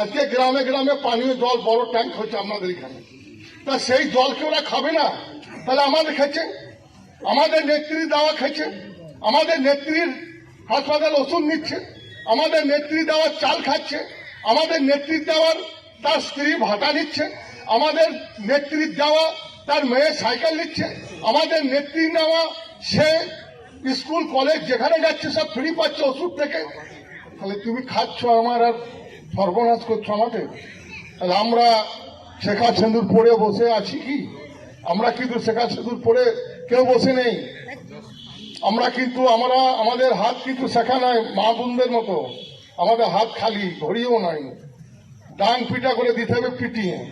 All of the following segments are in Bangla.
আজকে গ্রামে গ্রামে পানীয় জল বড় ট্যাঙ্ক হচ্ছে আপনাদের এখানে। তা সেই জলকে ওরা খাবে না? তাহলে আমাদের খেছে আমাদের নেত্রী দাওয়া খেছে আমাদের নেত্রীর হাসপাতাল ওষুধ নিচ্ছে। আমাদের নেত্রী দেওয়ার চাল খাচ্ছে। আমাদের নেত্রী দেওয়ার তার স্ত্রী ভাতা নিচ্ছে। আমাদের নেত্রীর দেওয়া তার মেয়ে সাইকেল নিচ্ছে। আমাদের নেত্রী নেওয়া সে স্কুল, কলেজ যেখানে যাচ্ছে সব ফ্রি পাচ্ছে ওষুধ থেকে। তাহলে তুমি খাচ্ছ আমার আর সর্বনাশ করছ আমাদের তাহলে আমরা শেখা সিঁদুর পরে বসে আছি কি? আমরা কিন্তু শেখা সিঁদুর পরে কেউ বসে নেই। আমরা কিন্তু, আমরা, আমাদের হাত কিন্তু শেখা নাই মা বোনদের মতো। আমাদের হাত খালি, ঘড়িও নাই। ডাং পিটা করে দিতে হবে পিটিয়ে।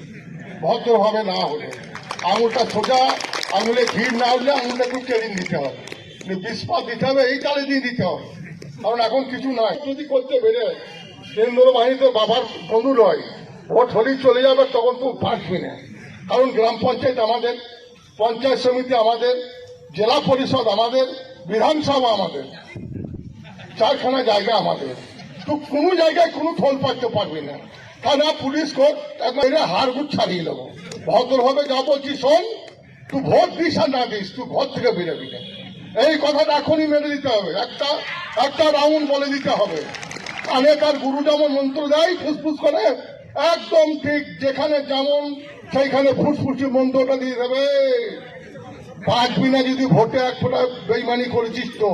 ভদ্রভাবে না হলে। আঙুলটা সোজা, আঙুলে ভিড় না হলে আঙুলটা একটু কেড়ে দিতে হবে। বিষপাত দিতে হবে, এই তালে দিয়ে দিতে হবে। কারণ এখন কিছু নাই। যদি করতে বেড়ে কেন্দ্র বাহিনীতে বাবার বন্ধু নয়। ভোট হলেই চলে যাবে, তখন তো বাঁচবি না। কারণ গ্রাম পঞ্চায়েত আমাদের, পঞ্চায়েত সমিতি আমাদের, জেলা পরিষদ আমাদের, বিধানসভা আমাদের। চারখানা জায়গা আমাদের। তো কোনো জায়গায় কোনো থল পাইতে পারবি না। থানা পুলিশ কোর্ট একবার এরা হাড় গুট ছাড়িয়ে দেবো ভদ্রভাবে যা বলছি শোন, তুই ভোট দিস আর না দিস, তুই ঘর থেকে বেরোবি না। এই কথাটা এখনই মেনে দিতে হবে। একটা একটা রাউন্ড বলে দিতে হবে। কানে তার যেমন মন্ত্র দেয়, ফুসফুস করে, একদম ঠিক যেখানে যেমন, সেইখানে ফুসফুসি মন্ত্রটা দিয়ে দেবে। বাঁচবি না যদি ভোটে এক ফোঁটা বেইমানি করেছিস তো।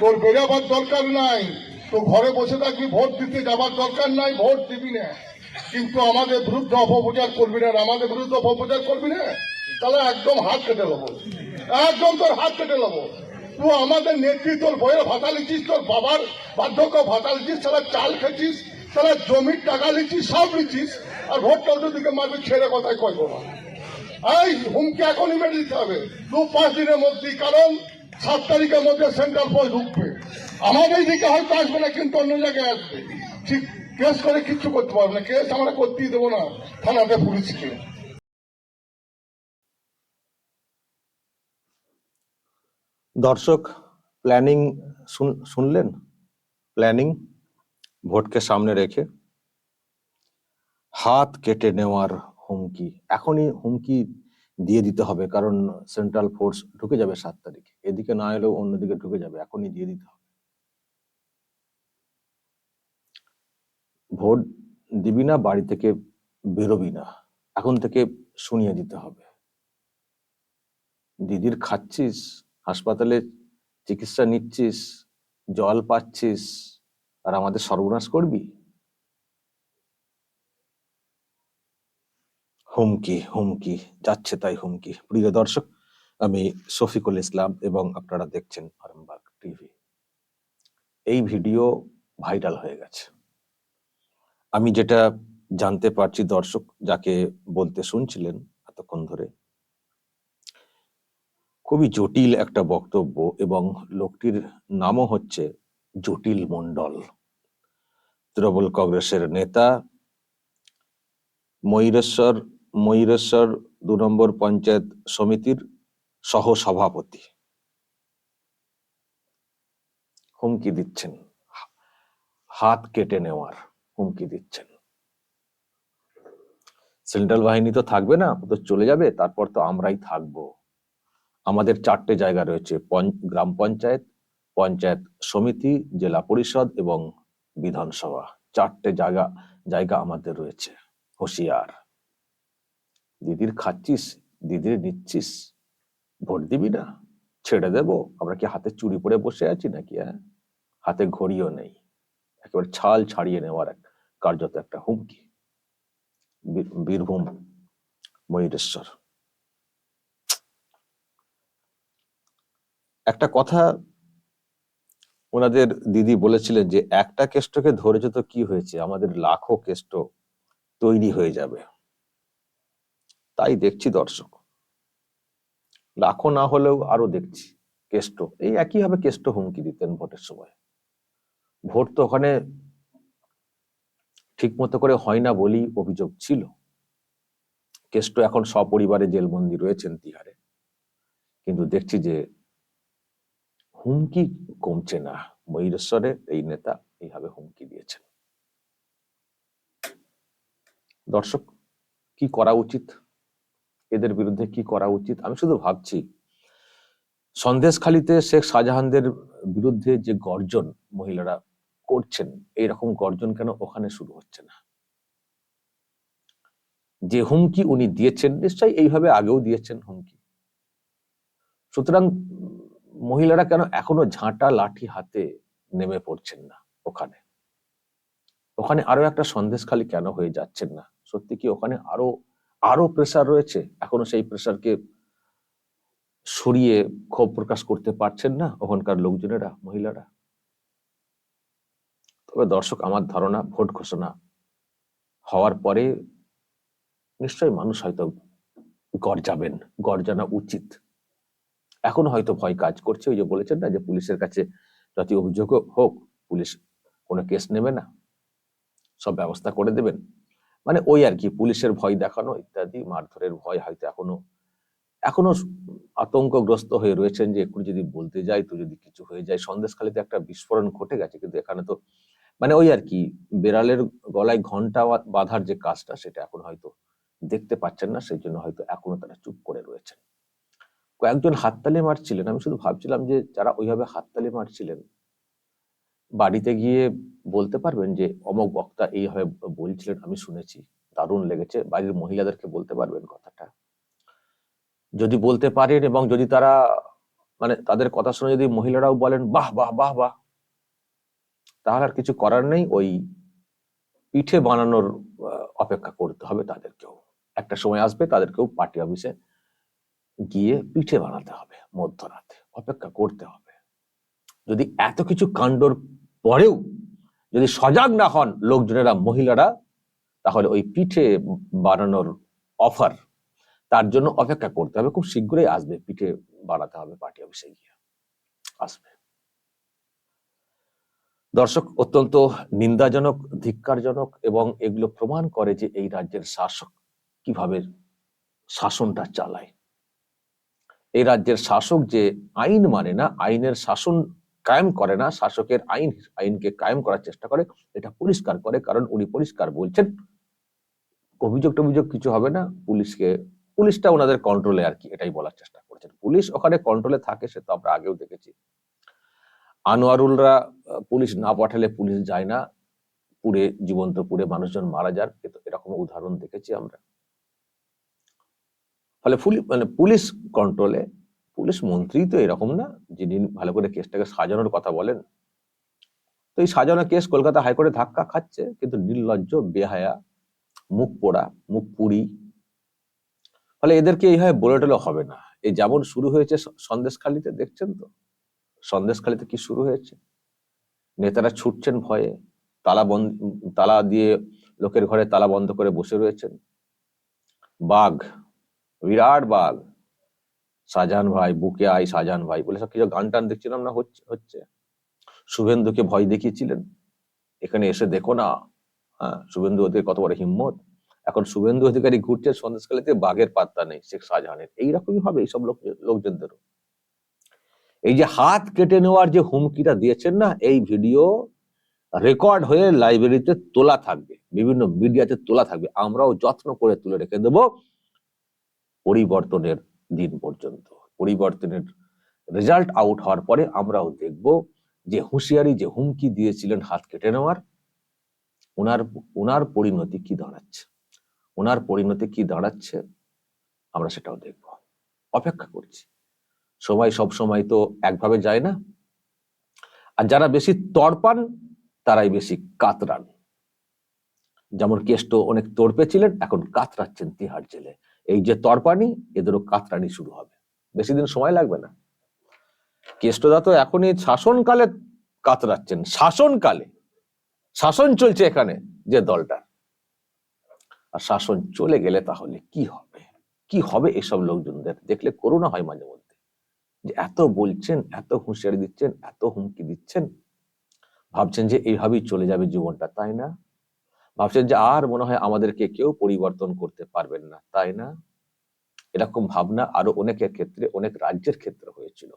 তোর বেরোবার দরকার নাই। তো ঘরে বসে থাকবি, ভোট দিতে যাবার দরকার নাই, ভোট দিবি না। কিন্তু আমাদের বিরুদ্ধে অপপ্রচার করবি না আমাদের বিরুদ্ধে অপপ্রচার করবি না, তাহলে একদম হাত কেটে নেব একদম তোর হাত কেটে নেব তুই আমাদের নেত্রী তোর বইয়ের ভাতা লিখিস, তোর বাবার বার্ধক্য ভাতা লিখিস তারা চাল খেছিস তারা জমির টাকা লিখিস, সব লিখিস, আর ভোটটা ওদের দিকে মারবি, ছেড়ে কথায় কইব না। এই হুমকি এখনই মেরে দিতে হবে। দু পাঁচ দিনের মধ্যেই, কারণ সাত তারিখের মধ্যে সেন্ট্রাল ফোর্স ঢুকবে। আমাদের দিকে হয়তো আসবে না, কিন্তু অন্য জায়গায় আসবে। ঠিক, কেস করে কিচ্ছু করতে পারবে না। কেস আমরা করতেই দেবো না, থানাতে পুলিশকে। দর্শক প্ল্যানিং শুন- শুনলেন? প্ল্যানিং ভোটকে সামনে রেখে হাত কেটে নেওয়ার হুমকি। এখনই হুমকি দিয়ে দিতে হবে, কারণ সেন্ট্রাল ফোর্স ঢুকে যাবে সাত তারিখে। এদিকে না এলেও অন্যদিকে ঢুকে যাবে, এখনই দিয়ে দিতে হবে। ভোট দিবি না, বাড়ি থেকে বেরোবি না। এখন থেকে শুনিয়ে দিতে হবে। দিদির খাচ্ছিস? হাসপাতালে চিকিৎসা নিচ্ছিস, জল পাচ্ছিস, আর আমাদের সর্বনাশ করবি? হুমকি হুমকি, যাচ্ছে তাই হুমকি। প্রিয় দর্শক, আমি শফিকুল ইসলাম এবং আপনারা দেখছেন আরামবাগ টিভি। এই ভিডিও ভাইরাল হয়ে গেছে। আমি যেটা জানতে পারছি দর্শক, যাকে বলতে শুনছিলেন এতক্ষণ ধরে খুবই জটিল একটা বক্তব্য এবং লোকটির নামও হচ্ছে জটিল মণ্ডল। তৃণমূল কংগ্রেসের নেতা ময়ূরেশ্বর ময়ূরেশ্বর দু নম্বর পঞ্চায়েত সমিতির সহ সভাপতি হুমকি দিচ্ছেন। হাত কেটে নেওয়ার হুমকি দিচ্ছেন। সেন্ট্রাল বাহিনী তো থাকবে না তো চলে যাবে, তারপর তো আমরাই থাকব। আমাদের চারটে জায়গা রয়েছে গ্রাম পঞ্চায়েত পঞ্চায়েত সমিতি, জেলা পরিষদ এবং বিধানসভা। চারটে জায়গা জায়গা আমাদের রয়েছে, হুঁশিয়ার। দিদির খাচ্ছিস, দিদির নিচ্ছিস, ভোট দিবি না? ছেড়ে দেব? আমরা কি হাতে চুরি পরে বসে আছি নাকি হ্যাঁ হাতে ঘড়িও নেই। একেবারে ছাল ছাড়িয়ে নেওয়ার এক কার্যত একটা হুমকি। বীর- বীরভূম, ময়ূরেশ্বর। একটা কথা ওনাদের দিদি বলেছিলেন যে, একটা কেষ্টকে ধরেছে তো কি হয়েছে? আমাদের লাখো কেষ্ট তৈরি হয়ে যাবে। তাই দেখছি দর্শক। লাখো না হলেও আরও দেখছি কেষ্ট। এই একই একইভাবে কেষ্ট হুমকি দিতেন ভোটের সময়। ভোট তো ওখানে ঠিক মতো করে হয় না বলেই অভিযোগ ছিল। কেষ্ট এখন সপরিবারে জেলবন্দি রয়েছেন তিহারে। কিন্তু দেখছি যে হুমকি কমছে না। ময়ূরেশ্বরে এই নেতা এইভাবে হুমকি দিয়েছেন। দর্শক, কি করা উচিত? এদের বিরুদ্ধে কি করা উচিত? আমি শুধু ভাবছি, সন্দেশখালিতে শেখ শাহজাহানদের বিরুদ্ধে যে গর্জন মহিলারা করছেন, এইরকম গর্জন কেন ওখানে শুরু হচ্ছে না? যে হুমকি উনি দিয়েছেন, নিশ্চয়ই এইভাবে আগেও দিয়েছেন হুমকি। সুতরাং মহিলারা কেন এখনও ঝাঁটা লাঠি হাতে নেমে পড়ছেন না ওখানে? ওখানে আরও একটা সন্দেশখালি কেন হয়ে যাচ্ছেন না? সত্যি কি ওখানে আরও আরও প্রেসার রয়েছে? এখনও সেই প্রেসারকে সরিয়ে ক্ষোভ প্রকাশ করতে পারছেন না ওখানকার লোকজনেরা, মহিলারা? তবে দর্শক, আমার ধারণা, ভোট ঘোষণা হওয়ার পরে নিশ্চয়ই মানুষ হয়তো গর্জাবেন, গর্জানো উচিত। এখন হয়তো ভয় কাজ করছে, ওই যে বলেছেন না যে পুলিশের কাছে যত অভিযোগ হোক, পুলিশ কোনো কেস নেবে না। সব ব্যবস্থা করে দেবেন। মানে ওই আর কি, পুলিশের ভয় দেখানো ইত্যাদি, মারধরের ভয় হয়তো এখনও এখনও আতঙ্কগ্রস্ত হয়ে রয়েছেন যে একটু যদি বলতে যাই তো যদি কিছু হয়ে যায়। সন্দেশখালিতে একটা বিস্ফোরণ ঘটে গেছে, কিন্তু এখানে তো মানে ওই আর কি, বেড়ালের গলায় ঘণ্টা বাঁধার যে কাজটা, সেটা এখন হয়তো দেখতে পাচ্ছেন না সেই জন্য হয়তো এখনও তারা চুপ করে রয়েছেন কয়েকজন হাততালি মারছিলেন, আমি শুধু ভাবছিলাম যে যারা ওইভাবে হাততালি মারছিলেন, বাড়িতে গিয়ে বলতে পারবেন যে, অমক বক্তা এইভাবে বলছিলেন, আমি শুনেছি, দারুণ লেগেছে, বাড়ির মহিলাদেরকে বলতে পারবেন কথাটা। যদি বলতে পারেন এবং যদি তারা মানে তাদের কথা শুনে যদি মহিলারাও বলেন, বাহ বাহ বাহ বাহ, তাহলে আর কিছু করার নেই, ওই পিঠে বানানোর অপেক্ষা করতে হবে তাদেরকেও। একটা সময় আসবে, তাদেরকেও পার্টি অফিসে গিয়ে পিঠে বানাতে হবে, মধ্যরাতে। অপেক্ষা করতে হবে। যদি এত কিছু কাণ্ডর পরেও যদি সজাগ না হন লোকজনেরা, মহিলারা, তাহলে ওই পিঠে বানানোর অফার তার জন্য অপেক্ষা করতে হবে। খুব শীঘ্রই আসবে, পিঠে বানাতে হবে, পার্টি অফিসে গিয়ে আসবে। দর্শক, অত্যন্ত নিন্দাজনক, ধিক্কারজনক এবং এগুলো প্রমাণ করে যে এই রাজ্যের শাসক কীভাবে শাসনটা চালায়। এই রাজ্যের শাসক যে আইন মানে না, আইনের শাসন কায়েম করে না, শাসকের আইন, আইনকে কায়েম করার চেষ্টা করে, এটা পরিষ্কার করে, কারণ উনি পরিষ্কার বলছেন, অভিযোগ টভিযোগ কিছু হবে না, পুলিশকে, পুলিশটা ওনাদের কন্ট্রোলে আর কি, এটাই বলার চেষ্টা করছেন। পুলিশ ওখানে কন্ট্রোলে থাকে, সে তো আমরা আগেও দেখেছি। আনোয়ারুলরা, পুলিশ না পাঠালে পুলিশ যায় না, পুড়ে, জীবন্ত পুড়ে মানুষজন মারা যান এরকম উদাহরণ দেখেছি আমরা। ফলে মানে পুলিশ কন্ট্রোলে পুলিশ মন্ত্রী তো এরকম না, যিনি ভালো করে কেসটাকে সাজানোর কথা বলেন। তো এই সাজানো কেস কলকাতা হাইকোর্টে ধাক্কা খাচ্ছে, কিন্তু নির্লজ্জ, বেহায়া, মুখ পোড়া, মুখ পুড়ি। ফলে এদেরকে এইভাবে বলে টলে হবে না। এই যেমন শুরু হয়েছে সন্দেশখালিতে, দেখছেন তো? সন্দেশখালিতে কি শুরু হয়েছে? নেতারা ছুটছেন ভয়ে, তালা বন্ধ তালা দিয়ে লোকের ঘরে তালা বন্ধ করে বসে রয়েছেন। বাঘ বিরাট বাঘ শাহজাহান ভাই, বুকে আই শাহজাহান ভাই, বলে সব কিছু গান টান দেখছিলাম না, হচ্ছে হচ্ছে। শুভেন্দুকে ভয় দেখিয়েছিলেন। এখানে এসে দেখো না। হ্যাঁ শুভেন্দু ওদের কত বড় হিম্মত। এখন শুভেন্দু অধিকারী ঘুরছে সন্দেশকালীতে বাঘের পাত্তা নেই, শেখ শাহজাহানের। এইরকমই হবে এইসব লোক, লোকজনদেরও। এই যে হাত কেটে নেওয়ার যে হুমকিটা দিয়েছেন না, এই ভিডিও রেকর্ড হয়ে লাইব্রেরিতে তোলা থাকবে। বিভিন্ন মিডিয়াতে তোলা থাকবে। আমরাও যত্ন করে তুলে রেখে দেব। পরিবর্তনের দিন পর্যন্ত। পরিবর্তনের রেজাল্ট আউট হওয়ার পরে আমরাও দেখব যে হুঁশিয়ারি, যে হুমকি দিয়েছিলেন হাত কেটে নেওয়ার ওনার ওনার পরিণতি কি দাঁড়াচ্ছে? ওনার পরিণতি কি দাঁড়াচ্ছে? আমরা সেটাও দেখব। অপেক্ষা করছি। সময় সব সময় তো একভাবে যায় না। আর যারা বেশি তড়পান, তারাই বেশি কাতরান। যেমন কেষ্ট অনেক তড়পে ছিলেন, এখন কাতরাচ্ছেন তিহার জেলে। এই যে তরপানি, এদেরও কাতরানি শুরু হবে। বেশি দিন সময় লাগবে না। কেষ্টদা তো এখনই শাসনকালে কাতরাচ্ছেন। শাসনকালে। শাসন চলছে এখানে যে দলটা আর শাসন চলে গেলে তাহলে কি হবে? কি হবে এসব লোকজনদের? দেখলে করোনা হয় মাঝে মধ্যে। যে এত বলছেন, এত হুঁশিয়ারি দিচ্ছেন, এত হুমকি দিচ্ছেন। ভাবছেন যে এইভাবেই চলে যাবে জীবনটা, তাই না? ভাবছেন যে আর মনে হয় আমাদেরকে কেউ পরিবর্তন করতে পারবেন না, তাই না? এরকম ভাবনা আরও অনেকের ক্ষেত্রে, অনেক রাজ্যের ক্ষেত্রে হয়েছিল।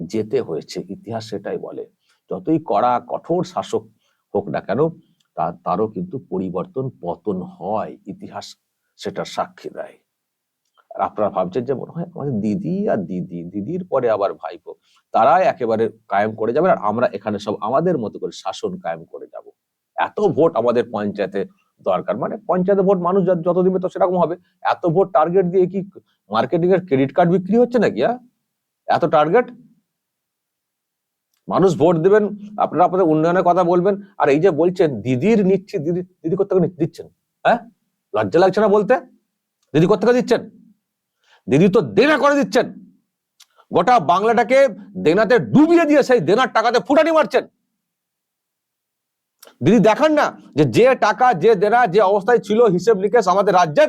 যেতে হয়েছে, ইতিহাস সেটাই বলে। যতই কড়া, কঠোর শাসক হোক না কেন তার তারও কিন্তু পরিবর্তন পতন হয়, ইতিহাস সেটা সাক্ষী দেয়। আর আপনারা ভাবছেন যে মনে হয় আমাদের দিদি আর দিদি, দিদির পরে আবার ভাইপো তারা একেবারে কায়েম করে যাবে, আর আমরা এখানে সব আমাদের মতো করে শাসন কায়েম করে যাব। এত ভোট আমাদের পঞ্চায়েতে দরকার। মানে পঞ্চায়েতে ভোট মানুষ যত- দিবে তো সেরকম হবে। এত ভোট টার্গেট দিয়ে কি মার্কেটিং এর ক্রেডিট কার্ড বিক্রি হচ্ছে নাকি হ্যাঁ? এত টার্গেট মানুষ ভোট দেবেন, আপনারা আপনাদের উন্নয়নের কথা বলবেন, আর এই যে বলছেন দিদির নিচ্ছি, দিদি দিদি কোথেকে দিচ্ছেন হ্যাঁ? লজ্জা লাগছে না বলতে? দিদি কোথেকে দিচ্ছেন? দিদি তো দেনা করে দিচ্ছেন। গোটা বাংলাটাকে দেনাতে ডুবিয়ে দিয়ে সেই দেনার টাকাতে ফুটানি মারছেন। দিদি দেখান না যে যে টাকা, যে দেনা, যে অবস্থায় ছিল হিসেব নিকেশ আমাদের রাজ্যের,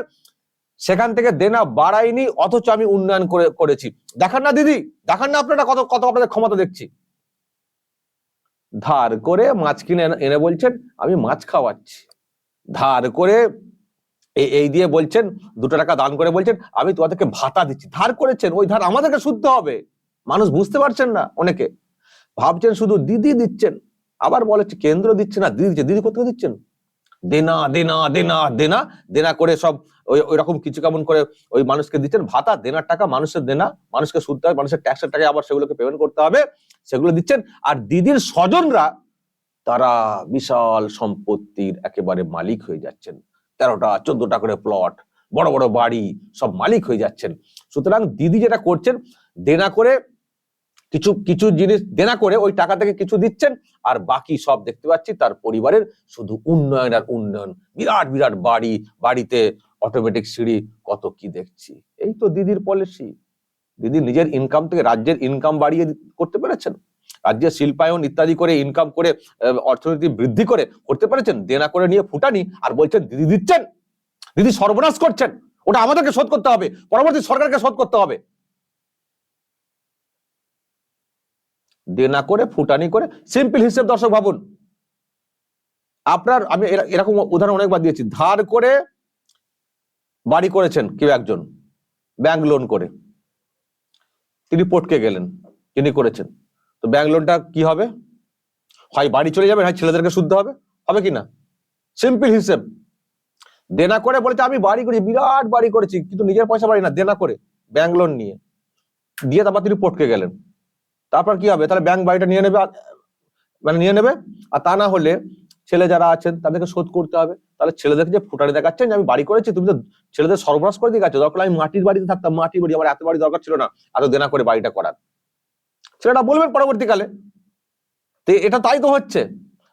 সেখান থেকে দেনা বাড়ায়নি, অথচ আমি উন্নয়ন করে, করেছি। দেখান না দিদি, দেখান না আপনারা কত কত আপনাদের ক্ষমতা দেখছি। ধার করে মাছ কিনে এনে- বলছেন, আমি মাছ খাওয়াচ্ছি। ধার করে এই দিয়ে বলছেন, দুটো টাকা দান করে বলছেন, আমি তোমাদেরকে ভাতা দিচ্ছি। ধার করেছেন, ওই ধার আমাদেরকে শুদ্ধ হবে। মানুষ বুঝতে পারছেন না অনেকে। ভাবছেন শুধু দিদি দিচ্ছেন। আবার বলেছে কেন্দ্র দিচ্ছে না, দিদি দিদি কোথাও দিচ্ছেন? দেনা দেনা দেনা দেনা দেনা করে সব ওই ওই রকম কিছু কেমন করে ওই মানুষকে দিচ্ছেন? ভাতা, দেনার টাকা মানুষের দেনা, মানুষকে শুদ্ধ হয় মানুষের ট্যাক্সের টাকা আবার সেগুলোকে পেমেন্ট করতে হবে, সেগুলো দিচ্ছেন। আর দিদির স্বজনরা, তারা বিশাল সম্পত্তির একেবারে মালিক হয়ে যাচ্ছেন। তেরোটা, চোদ্দটা করে প্লট বড় বড় বাড়ি, সব মালিক হয়ে যাচ্ছেন। সুতরাং দিদি যেটা করছেন, দেনা করে কিছু কিছু জিনিস দেনা করে ওই টাকা থেকে কিছু দিচ্ছেন, আর বাকি সব দেখতে পাচ্ছি তার পরিবারের শুধু উন্নয়ন আর উন্নয়ন। বিরাট বিরাট বাড়ি, বাড়িতে অটোমেটিক সিঁড়ি, কত কি দেখছি। এই তো দিদির পলিসি দিদি নিজের ইনকাম থেকে রাজ্যের ইনকাম বাড়িয়ে করতে পেরেছেন। রাজ্যের শিল্পায়ন ইত্যাদি করে ইনকাম করে অর্থনীতি বৃদ্ধি করে করতে পেরেছেন, দেনা করে নিয়ে ফুটানি, আর বলছেন দিদি দিচ্ছেন, দিদি সর্বনাশ করছেন, ওটা আমাদেরকে শোধ করতে হবে, পরবর্তী সরকারকে শোধ করতে হবে। দেনা করে, ফুটানি করে সিম্পল হিসেব দর্শক ভাবুন। আপনার, আমি এরা- এরকম উদাহরণ অনেকবার দিয়েছি। ধার করে বাড়ি করেছেন কেউ একজন ব্যাংক লোন করে। তিনি পটকে গেলেন, তিনি করেছেন। তো ব্যাংক লোনটা কি হবে? হয় বাড়ি চলে যাবে হয় ছেলেদেরকে শুদ্ধ হবে হবে কি না? সিম্পল হিসেব। দেনা করে বলেছে, আমি বাড়ি করি বিরাট বাড়ি করেছি, কিন্তু নিজের পয়সা বাড়ি না। দেনা করে ব্যাংক লোন নিয়ে। দিয়ে তারপর তিনি পটকে গেলেন। তারপর কি হবে? তাহলে ব্যাংক বাড়িটা নিয়ে নেবে মানে নিয়ে নেবে? আর তা না হলে ছেলে যারা আছেন তাদেরকে শোধ করতে হবে। তাহলে ছেলেদেরকে যে ফুটানি দেখাচ্ছেন, যে আমি বাড়ি করেছি, তুমি তো ছেলেদের সর্বনাশ করে দিয়ে গেছো। দরকার আমি মাটির বাড়িতে থাকতাম, মাটির বাড়ি, আমার এত বাড়ি দরকার ছিল না। এত দেনা করে বাড়িটা করার। ছেলেটা বলবেন পরবর্তীকালে। তো এটা তাই তো হচ্ছে।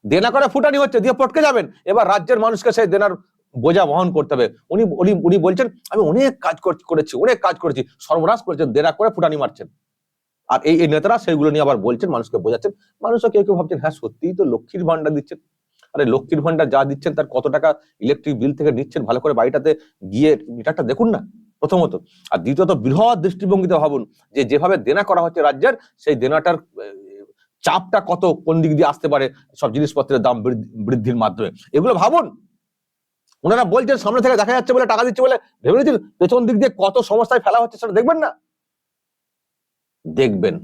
দেনা করে ফুটানি হচ্ছে, দিয়ে পটকে যাবেন। এবার রাজ্যের মানুষকে সেই দেনার বোঝা বহন করতে হবে। উনি উনি উনি বলছেন, আমি অনেক কাজ কর- করেছি, অনেক কাজ করেছি। সর্বনাশ করেছেন, দেনা করে ফুটানি মারছেন। আর এই নেতারা সেইগুলো নিয়ে আবার বলছেন, মানুষকে বোঝাচ্ছেন। মানুষও কেউ কেউ ভাবছেন হ্যাঁ সত্যিই তো লক্ষ্মীর ভান্ডার দিচ্ছেন। আরে লক্ষ্মীর ভান্ডার যা দিচ্ছেন তার কত টাকা ইলেকট্রিক বিল থেকে নিচ্ছেন ভালো করে বাড়িটাতে গিয়ে মিটারটা দেখুন না, প্রথমত। আর দ্বিতীয়ত, বৃহৎ দৃষ্টিভঙ্গিতে ভাবুন যে যেভাবে দেনা করা হচ্ছে রাজ্যের, সেই দেনাটার চাপটা কত, কোন দিক দিয়ে আসতে পারে, সব জিনিসপত্রের দাম বৃদ্ধির মাধ্যমে। এগুলো ভাবুন। ওনারা বলছেন, সামনে থেকে দেখা যাচ্ছে বলে, টাকা দিচ্ছে বলে ভেবে নিয়েছেন, পেছন দিক দিয়ে কত সমস্যায় ফেলা হচ্ছে সেটা দেখবেন না। দেখবেন,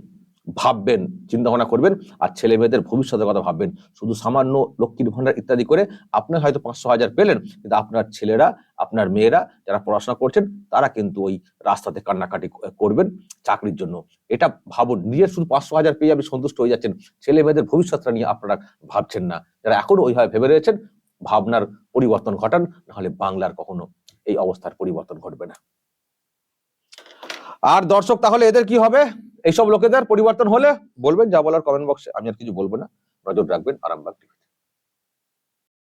ভাববেন চিন্তা ভাবনা করবেন আর ছেলে মেয়েদের ভবিষ্যতের কথা ভাববেন। শুধু সামান্য লক্ষ্মীর ভান্ডার ইত্যাদি করে আপনি হয়তো পাঁচশো হাজার পেলেন, কিন্তু আপনার ছেলেরা, আপনার মেয়েরা যারা পড়াশোনা করছেন, তারা কিন্তু ওই রাস্তাতে কান্নাকাটি করবেন চাকরির জন্য। এটা ভাবুন, নিজের শুধু পাঁচশো হাজার পেয়ে আপনি সন্তুষ্ট হয়ে যাচ্ছেন। ছেলে মেয়েদের ভবিষ্যৎটা নিয়ে আপনারা ভাবছেন না। যারা এখনও ওইভাবে ভেবে রয়েছেন, ভাবনার পরিবর্তন ঘটান, নাহলে বাংলার কখনো এই অবস্থার পরিবর্তন ঘটবে না। আর দর্শক, তাহলে এদের কি হবে? এইসব লোকেদের পরিবর্তন হলে বলবেন, যা বলার কমেন্ট বক্সে আমি আর কিছু বলব না। নজর রাখবেন, আরামবাগ টিভি